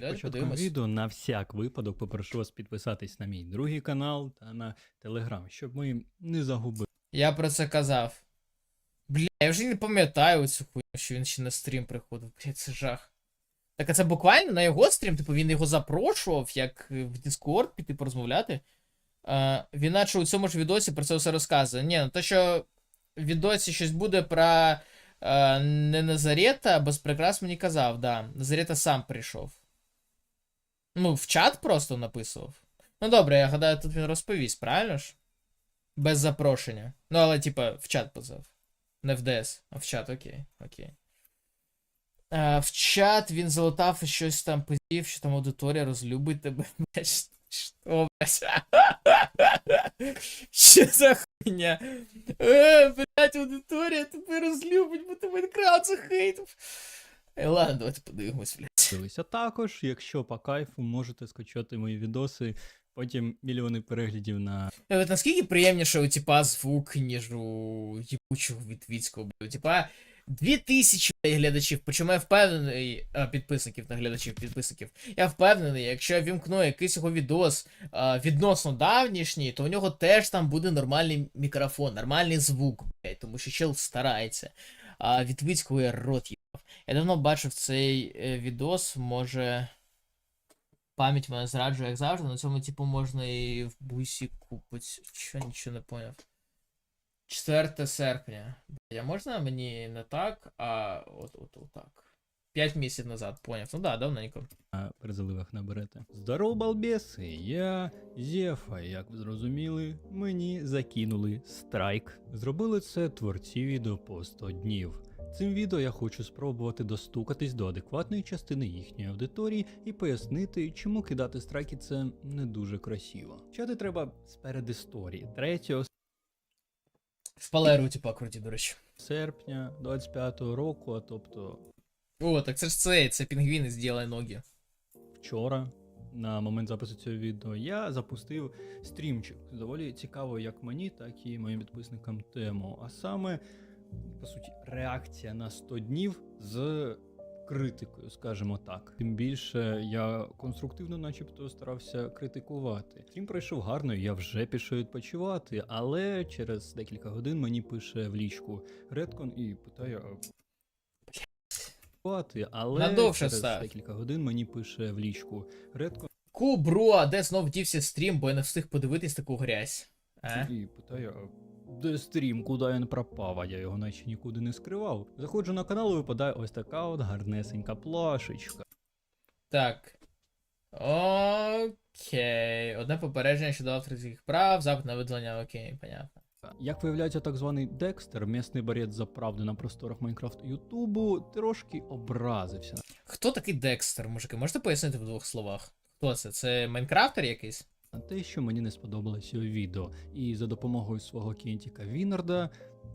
Давайте початком подивимось. відео на всяк випадок попрошу вас підписатись на мій другий канал та на телеграм, щоб ми не загубили. Я про це казав. Бля, я вже не пам'ятаю цю хуйню, що він ще на стрім приходив. Бля, це жах. Так а це буквально на його стрім, типу він його запрошував, як е, в Discord піти порозмовляти. А, він наче у цьому ж відосі про це все розказує. Ні, ну то, що в відосі щось буде про е, не Назарета, без прикрас мені казав, да. Назарета сам прийшов. Ну, в чат просто написував. Ну добре, я гадаю, тут він розповість, правильно ж? Без запрошення. Ну, але, типа, в чат позвав. Не в ДС, а в чат, окей, окей. А, в чат він залетав і щось там пиздів, що там аудиторія розлюбить тебе. Що, блядь? Що за хуйня? Е, блядь, аудиторія тебе розлюбить, бо ти Майнкрафт захейтив. Е, ладно, давайте подивимось, блядь. А також, якщо по кайфу, можете скачати мої відоси, потім мільйони переглядів на Е, От наскільки приємніше у типа звук, ніж у їбучого Вітвіцького, блядь. У типа 2000 блядь, глядачів, причому я впевнений, а, підписників на глядачів, підписників. Я впевнений, якщо я вімкну якийсь його відос а, відносно давнішній, то у нього теж там буде нормальний мікрофон, нормальний звук, блядь, тому що чел старається. А Вітвіцького я рот їбав. Я давно бачив цей е, відос, може. Пам'ять мене зраджує, як завжди. На цьому, типу, можна і в бусі купити. Що нічого не поняв. 4 серпня. Бля, можна мені не так, а от от, от так. 5 місяців назад, поняв. Ну да, давненько. перезаливах наберете. Здорово, балбеси! Я Зефа, як ви зрозуміли, мені закинули страйк. Зробили це творці відео по 100 днів. Цим відео я хочу спробувати достукатись до адекватної частини їхньої аудиторії і пояснити, чому кидати страйки це не дуже красиво. Чати треба з передісторії. 3 Шпалеру, типа, круті, до речі. серпня 25-го року, а тобто О, так це ж це, це пінгвіни з'їли ноги. вчора, на момент запису цього відео, я запустив стрімчик. Доволі цікаво як мені, так і моїм підписникам тему. А саме, по суті, реакція на 100 днів з критикою, скажімо так. Тим більше я конструктивно, начебто, старався критикувати. Стрім пройшов гарно, я вже пішов відпочивати, але через декілька годин мені пише в лічку Редкон і питає. «А але Надовше через став. декілька годин мені пише в лічку Редкон Ку, бро, а де знов дівся стрім, бо я не встиг подивитись таку грязь. А? і питає, а де стрім, куди він пропав, а я його наче нікуди не скривав. Заходжу на канал і випадає ось така от гарнесенька плашечка. Так. Окей. Одне попередження щодо авторських прав, запит на видалення, окей, понятно. Як виявляється, так званий Декстер, м'ясний борець за правду на просторах Майнкрафт Ютубу, трошки образився Хто такий Декстер, мужики? Можете пояснити в двох словах? Хто це? Це Майнкрафтер якийсь? на те, що мені не сподобалось у відео. І за допомогою свого кінтіка Вінарда,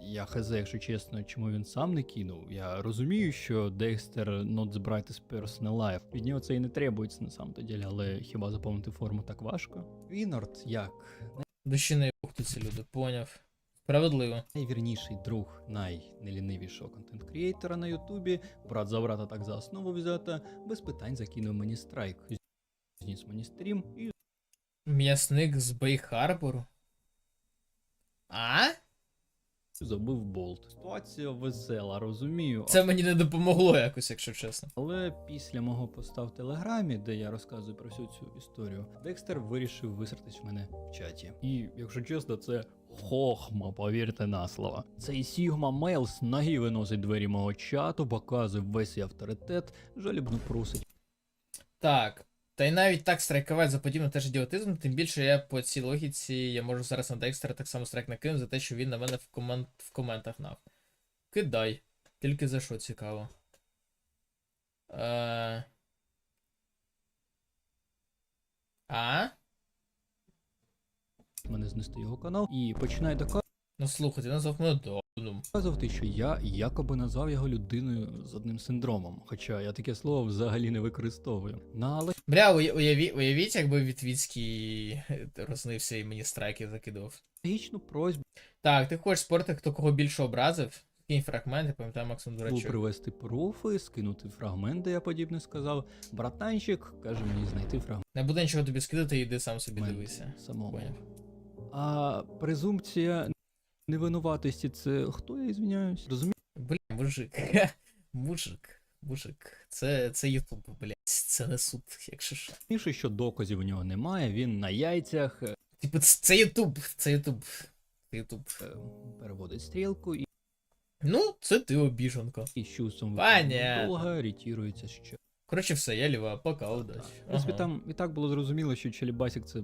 я хз, якщо чесно, чому він сам не кинув. Я розумію, що Декстер not the brightest person alive. Від нього це і не требується на самом деле, але хіба заповнити форму так важко? Вінард як Душі не люди, поняв. Справедливо. найвірніший друг найнелінивішого контент креатора на Ютубі, брат за брата так за основу взята, без питань закинув мені страйк. Зніс мені стрім і М'ясник з Бей-Харбору. А? Забив болт. Ситуація весела, розумію. Це мені не допомогло якось, якщо чесно. Але після мого поста в телеграмі, де я розказую про всю цю історію, Декстер вирішив висратись в мене в чаті. І, якщо чесно, це хохма, повірте на слово. Цей Сігма Мейл з ноги виносить двері мого чату, показує весь свій авторитет, жалібно просить. Так. Та й навіть так страйкувати за подібне теж ідіотизм, тим більше я по цій логіці, я можу зараз на Декстера так само страйк накинути за те, що він на мене в, комент, в коментах нах. Кидай. Тільки за що цікаво. Е... А? мене знести його канал і починає Ну слухайте, назвав мене Доном. Доказувати, що я якоби назвав його людиною з одним синдромом. Хоча я таке слово взагалі не використовую. На Бля, уяві, уявіть, якби Вітвіцький е, рознився і мені страйки закидував. логічну просьбу Так, ти хочеш спорти, хто кого більше образив? Кинь фрагмент, я пам'ятаю максимум Було дурачок. привезти профи, скинути фрагмент, де я подібне сказав. Братанчик каже мені знайти фрагмент Не буде нічого тобі скидати, йди сам собі дивися. самому. Поняв. А презумпція невинуватості це хто я ізвиняюсь? Розумієш? Бля, мужик. мужик. Мужик. Це, це Ютуб, блядь. Це не суд, якщо що. Більше, що доказів у нього немає, він на яйцях е, Типу, це Ютуб. Це Ютуб. Це Ютуб. е, переводить стрілку і, Ну, це ти обіженка. і з чувством довго ретірується ще. Коротше, все, я ліва, пока, удачі. В принципі, Ага. там і так було зрозуміло, що Челібасік це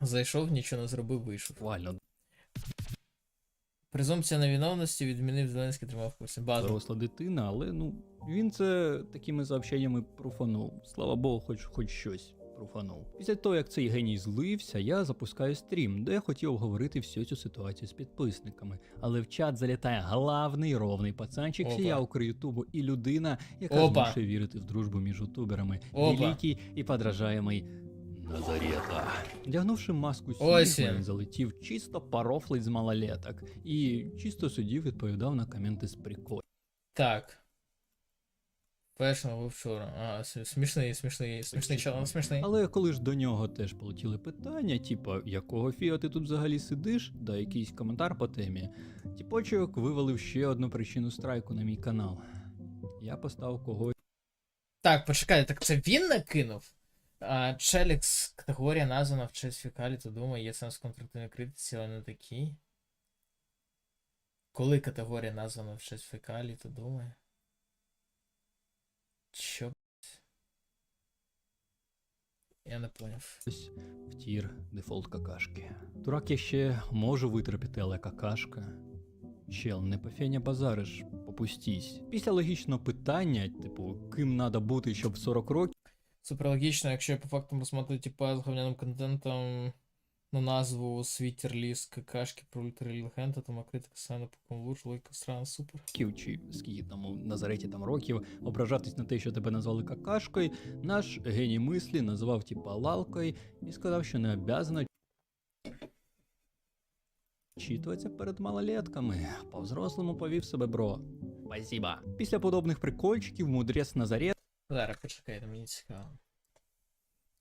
Зайшов, нічого не зробив, вийшов. буквально Презумпція невиновності відмінив Зеленський тримав курсі. Базу. доросла дитина, але ну він це такими заобщеннями профанув. Слава Богу, хоч хоч щось профанув. Після того, як цей геній злився, я запускаю стрім, де я хотів обговорити всю цю ситуацію з підписниками. Але в чат залітає главний ровний пацанчик Опа. всія Ютубу і людина, яка Опа. змушує вірити в дружбу між ютуберами. Опа. Великий і подражаємий Назарета. Вдягнувши маску Ось він. він залетів чисто парофлить з малолеток і чисто сидів відповідав на коменти з приколів. Так. Фешн був вчора. А, смішний, смішний, смішний чел, смішний. Але коли ж до нього теж полетіли питання, типа, якого фіа ти тут взагалі сидиш, да якийсь коментар по темі, тіпочок вивалив ще одну причину страйку на мій канал. Я поставив когось Так, почекай, так це він накинув? Челікс, категорія названа в честь фекалі, то думаю, є сенс в конструктивній критиці, але не такий. Коли категорія названа в честь фекалі, то думаю. Що? Я не поняв. в тір дефолт какашки. Дурак я ще можу витерпіти, але какашка. Чел, не по феня базариш, попустись. Після логічного питання, типу, ким надо бути, щоб 40 років. Супер логічно, якщо я по факту посмотрю, типа, з говняним контентом на назву Світерліс какашки про ультралігента, то моя критика саме по кому логіка странна, супер. чи скільки там у Назареті там років, ображатись на те, що тебе назвали какашкою, наш геній мислі назвав типа лалкою і сказав, що не обязано читуватися перед малолетками. По-взрослому повів себе бро. Спасибо. Після подобних прикольчиків мудрець Назарет Зараз почекайте, мені цікаво.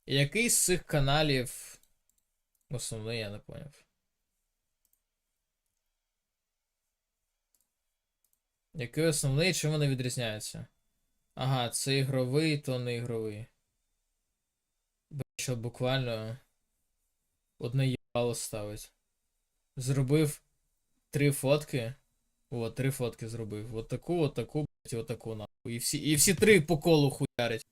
Який з цих каналів основний, я не поняв. Який основний, чим вони відрізняються? Ага, це ігровий, то не ігровий. Бо буквально одне їбало ставить. Зробив три фотки. О, три фотки зробив. От таку, от таку, блять, от таку нахуй. І всі, і всі три по колу хуярять.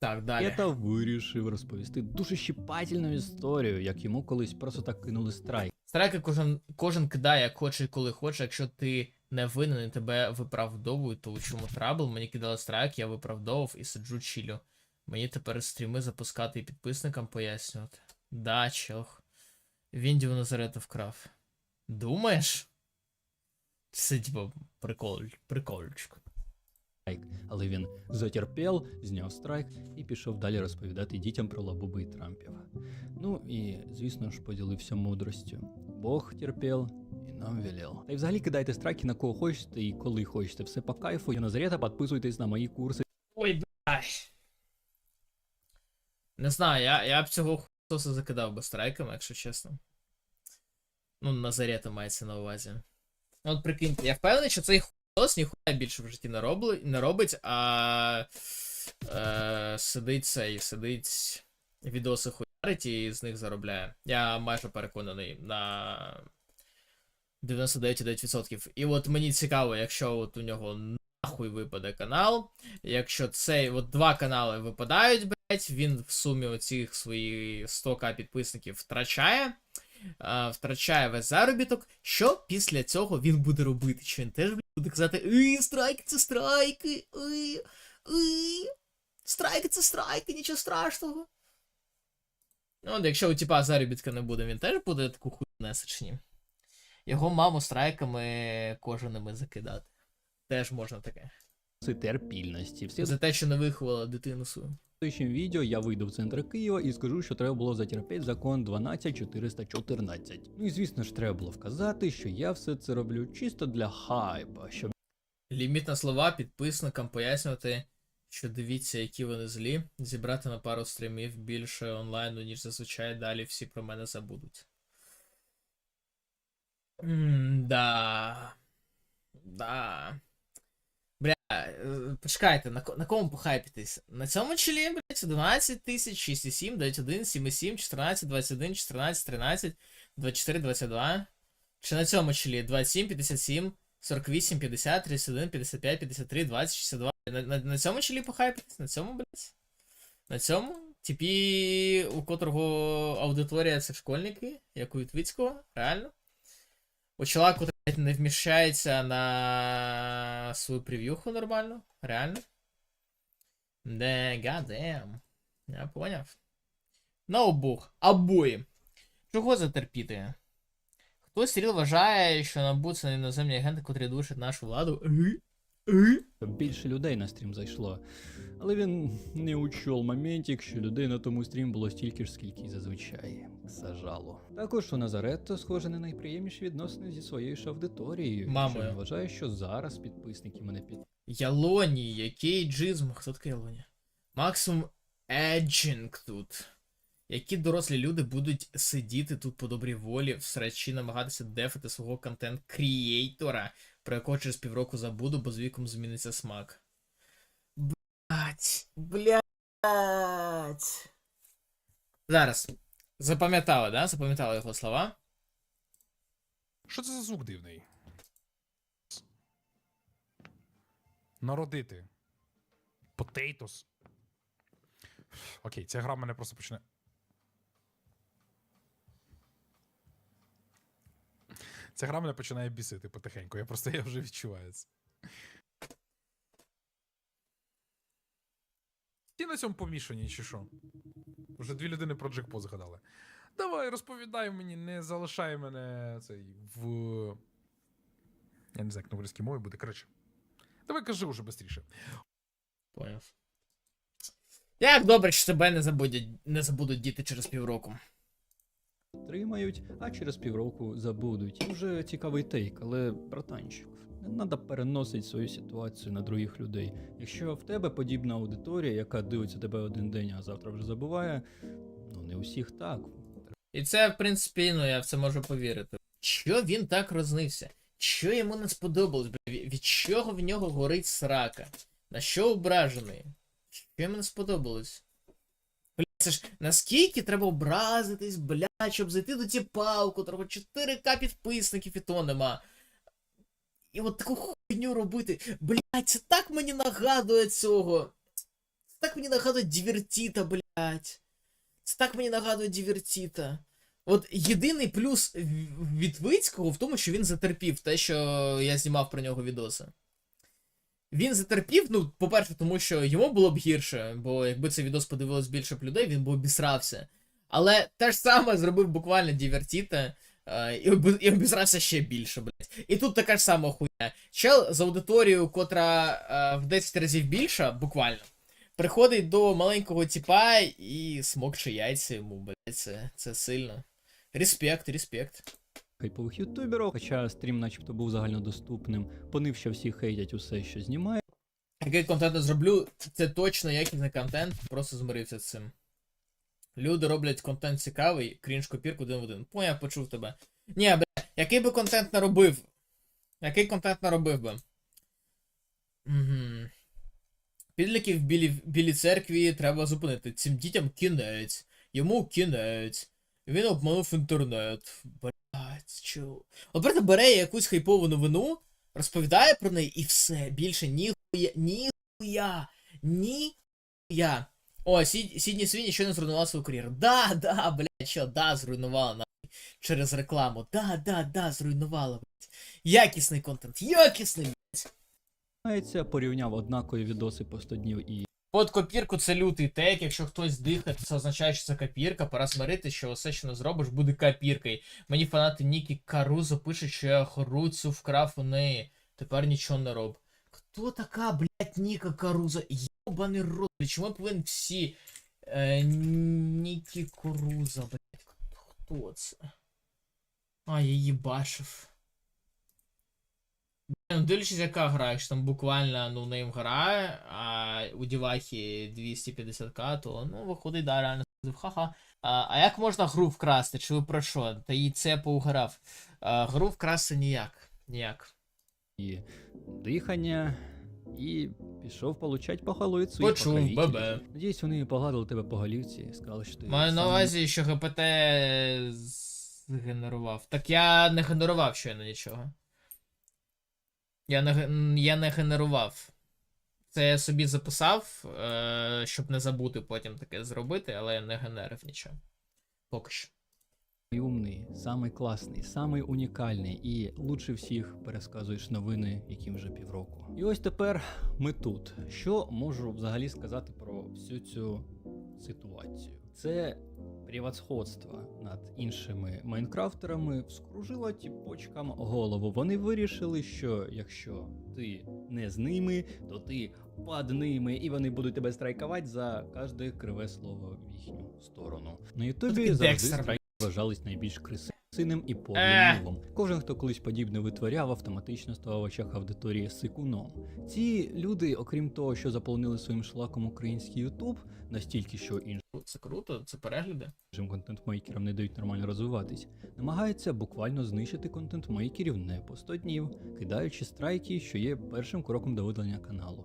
Так, далі. та вирішив розповісти дуже щіпательну історію, як йому колись просто так кинули страйк. Страйки кожен, кожен кидає, як хоче і коли хоче. Якщо ти не винен і тебе виправдовують, то у чому трабл? Мені кидали страйк, я виправдовував і сиджу чілю. Мені тепер стріми запускати і підписникам пояснювати. Да, чох. Він дів Назарета вкрав. Думаєш? Це типа прикол, прикольчик. Але він затерпів, зняв страйк і пішов далі розповідати дітям про лабуби і Трампів. Ну і, звісно ж, поділився мудростю. Бог терпів і нам велел. Та й взагалі кидайте страйки на кого хочете і коли хочете. Все по кайфу. Я Назарета, підписуйтесь на мої курси. Ой, блядь. Не знаю, я, я б цього хуйсоса закидав би страйками, якщо чесно. Ну, Назарета мається на увазі. Ну, От прикиньте, я впевнений, що цей ніхуя більше в житті не, робли, не робить, а е, сидить цей, сидить відоси хуярить і з них заробляє. Я майже переконаний на 99,9%. І от мені цікаво, якщо от у нього нахуй випаде канал. Якщо цей от два канали випадають, блять, він в сумі оцих свої 100к підписників втрачає. Втрачає весь заробіток. Що після цього він буде робити? Чи він теж буде казати «Ій, страйки це страйки, ій, ій, страйки це страйки, нічого страшного. Ну, от якщо у типа заробітка не буде, він теж буде таку хуйню несечні. Його маму страйками кожаними закидати. Теж можна таке. терпільності. Всі За те, що не виховала дитину свою. Слідчим відео я вийду в центр Києва і скажу, що треба було затерпіти закон 12414. Ну і звісно ж, треба було вказати, що я все це роблю чисто для хайпа, щоб Ліміт на слова підписникам пояснювати, що дивіться, які вони злі. Зібрати на пару стрімів більше онлайну, ніж зазвичай, далі всі про мене забудуть. М, Да. Е, почекайте, на, на кому похайпитись? На цьому чолі, блядь, 11 тисяч, 6,7, 9,1, 7,7, 14, 21, 14, 13, 24, 22. Чи на цьому чолі 27, 57, 48, 50, 31, 55, 53, 20, 62. На, на, на цьому чолі похайпитись? На цьому, блядь? На цьому? Типі, у котрого аудиторія це школьники, як у Вітвицького, реально? У чола, котрий блядь, не вміщається на свою прев'юху нормально, реально? Де, гадем. Я поняв. На обох. Обоє. Чого затерпіти? Хтось Сіріл вважає, що НАБУ це іноземні агенти, котрі душать нашу владу. Більше людей на стрім зайшло. Але він не учел моментик, що людей на тому стрім було стільки ж, скільки й зазвичай. Сажало. Також у Назаретто, схоже, не найприємніші відносини зі своєю ж аудиторією. Мамою. Що він вважає, що зараз підписники мене під Ялоні, який джизм? Хто такий Ялоні? Максимум Еджинг тут. Які дорослі люди будуть сидіти тут по добрій волі, в срачі намагатися дефати свого контент-крієйтора, про якого через півроку забуду, бо з віком зміниться смак. Блять, блять. Зараз. Запам'ятали, да? Запам'ятали його слова. Що це за звук дивний? Народити. Potatoes. Окей, ця гра мене просто почне. Ця гра мене починає бісити потихеньку. Я просто я вже відчуваю це. Ті на цьому помішані, чи що? Вже дві людини про джекпот згадали. Давай, розповідай мені, не залишай мене цей в. Я не знаю, як на українській мові буде. Коротше. Давай кажи вже швидше. Як добре, що тебе не забудуть, не забудуть діти через півроку. Тримають, а через півроку забудуть. І вже цікавий тейк, але братанчик, не треба переносити свою ситуацію на других людей. Якщо в тебе подібна аудиторія, яка дивиться тебе один день, а завтра вже забуває, ну не усіх так. І це, в принципі, ну я в це можу повірити. Що він так рознився? Що йому не сподобалось? Бля, від чого в нього горить срака? На що ображений? Що йому не сподобалось? Бля, це ж наскільки треба образитись, блядь, щоб зайти до тіпа, у котрого 4К підписників і то нема. І от таку хуйню робити. Блядь, це так мені нагадує цього. Це так мені нагадує Дівертіта, блядь. Це так мені нагадує Дівертіта. От єдиний плюс в- від Вицького в тому, що він затерпів те, що я знімав про нього відоси. Він затерпів, ну, по-перше, тому що йому було б гірше, бо якби цей відос подивилось більше б людей, він би обісрався. Але те ж саме зробив буквально Дівертіта, е, і, і обісрався ще більше, блядь. І тут така ж сама хуйня. Чел з аудиторією, котра е, в 10 разів більша, буквально, приходить до маленького тіпа і смокче яйця йому, блядь, це, це сильно. Респект, респект. Хайпових ютуберів, хоча стрім начебто був загальнодоступним, понив, що всі хейтять усе, що знімає. Який контент я зроблю, це точно якісний контент, просто змирився з цим. Люди роблять контент цікавий, крінж копірку один в один. Поняв, почув тебе. Ні, бля, який би контент наробив? Який контент наробив би? Угу. Підліків в білій, білій церкві треба зупинити. Цим дітям кінець. Йому кінець. Він обманув інтернет. Блять, чо? От просто бере якусь хайпову новину, розповідає про неї і все. Більше ніхуя, ніхуя, ніхуя. О, Сід, Сідні Свіні щойно зруйнувала свою кар'єру. Да, да, блядь, що, да, зруйнувала нахуй. Через рекламу. Да, да, да, зруйнувала, блядь. Якісний контент, якісний, блядь. Мається, порівняв однакові відоси по 100 днів і Под копірку це лютий тек. Якщо хтось дихає, то це означає, що це копірка. Пора смирити, що все, що не зробиш, буде копіркою. Мені фанати Нікі Карузо пишуть, що я Хоруцю вкрав у неї. Тепер нічого не роб. Хто така, блядь, Ніка Карузо? Йобаний рот, чому я повинен всі. Е, Нікі блядь, хто це? А, я її бачив. Ну, дивлячись, яка гра, якщо там буквально ну гра, а у Дівахі 250к, то ну виходить, да, реально ха-ха. А, а як можна гру вкрасти? Чи ви про що? Та їй це поуграв. А, гру вкрасти ніяк. Ніяк. і дихання, і пішов получать по своїх Почув, бебе. Надіюсь, вони погладили тебе по голівці і сказали, що ти. Маю на сам- увазі, що ГПТ згенерував. Так я не генерував щойно нічого. Я не, я не генерував. Це я собі записав, е, щоб не забути потім таке зробити, але я не генерив нічого. Поки що. Самий умний, самий класний, самий унікальний і лучше всіх пересказуєш новини, яким вже півроку. І ось тепер ми тут. Що можу взагалі сказати про всю цю ситуацію? Це превосходство над іншими майнкрафтерами вскружило тіпочкам голову. Вони вирішили, що якщо ти не з ними, то ти під ними, і вони будуть тебе страйкувати за кожне криве слово в їхню сторону. На Ютубі завжди вважались найбільш красивим і Е. мовом. Кожен, хто колись подібне витворяв, автоматично ставав в очах аудиторії сикуном. Ці люди, окрім того, що заполонили своїм шлаком український Ютуб, настільки що Це круто, це перегляди. іншим контент-мейкерам не дають нормально розвиватись, намагаються буквально знищити контент-мейкерів не по 100 днів, кидаючи страйки, що є першим кроком до видалення каналу.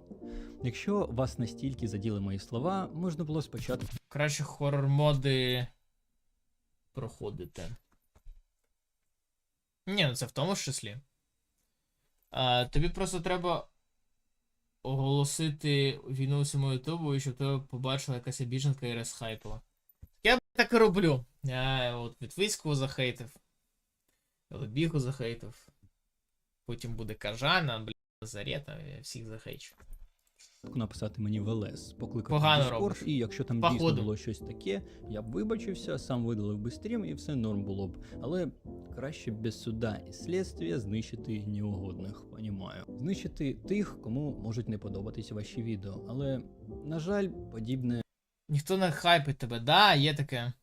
Якщо вас настільки заділи мої слова, можна було спочатку Краще хоррор моди проходити. Ні, ну це в тому ж числі. А, тобі просто треба оголосити війну усьому Ютубу, і щоб тебе побачила якась обіженка і розхайпила. Я так і роблю. Я от Вітвицького захейтив. Лебігу захейтив. Потім буде Кажана, бля, Зарета, я всіх захейчу. Написати мені в ЛС, покликати Погано Discord, робиш. і якщо там дійсно було щось таке, я б вибачився, сам видалив би стрім і все норм було б. Але краще без суда і слідства знищити неугодних, понімаю. Знищити тих, кому можуть не подобатися ваші відео. Але, на жаль, подібне Ніхто не хайпить тебе. Да, є таке.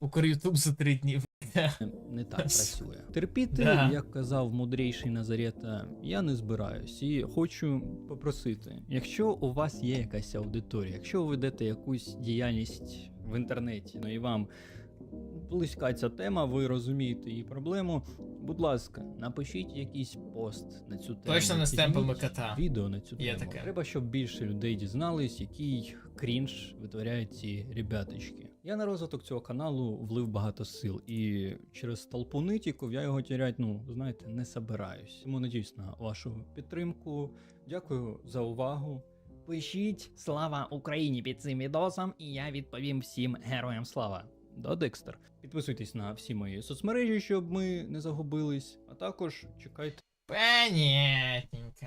Укр Ютуб за три дні. не так працює. Терпіти, Да. як казав мудрейший Назарета, я не збираюсь і хочу попросити, якщо у вас є якась аудиторія, якщо ви ведете якусь діяльність в інтернеті, ну і вам близька ця тема, ви розумієте її проблему. Будь ласка, напишіть якийсь пост на цю тему. Точно не з темпами кота. Відео на цю Є тему. таке. Треба, щоб більше людей дізнались, який крінж витворяють ці ребяточки. Я на розвиток цього каналу влив багато сил, і через толпу я його тірять, ну знаєте, не собираюсь. Тому надіюсь на вашу підтримку. Дякую за увагу. Пишіть слава Україні під цим відосом, і я відповім всім героям слава. Да, Декстер. Підписуйтесь на всі мої соцмережі, щоб ми не загубились, а також чекайте. Понятненько.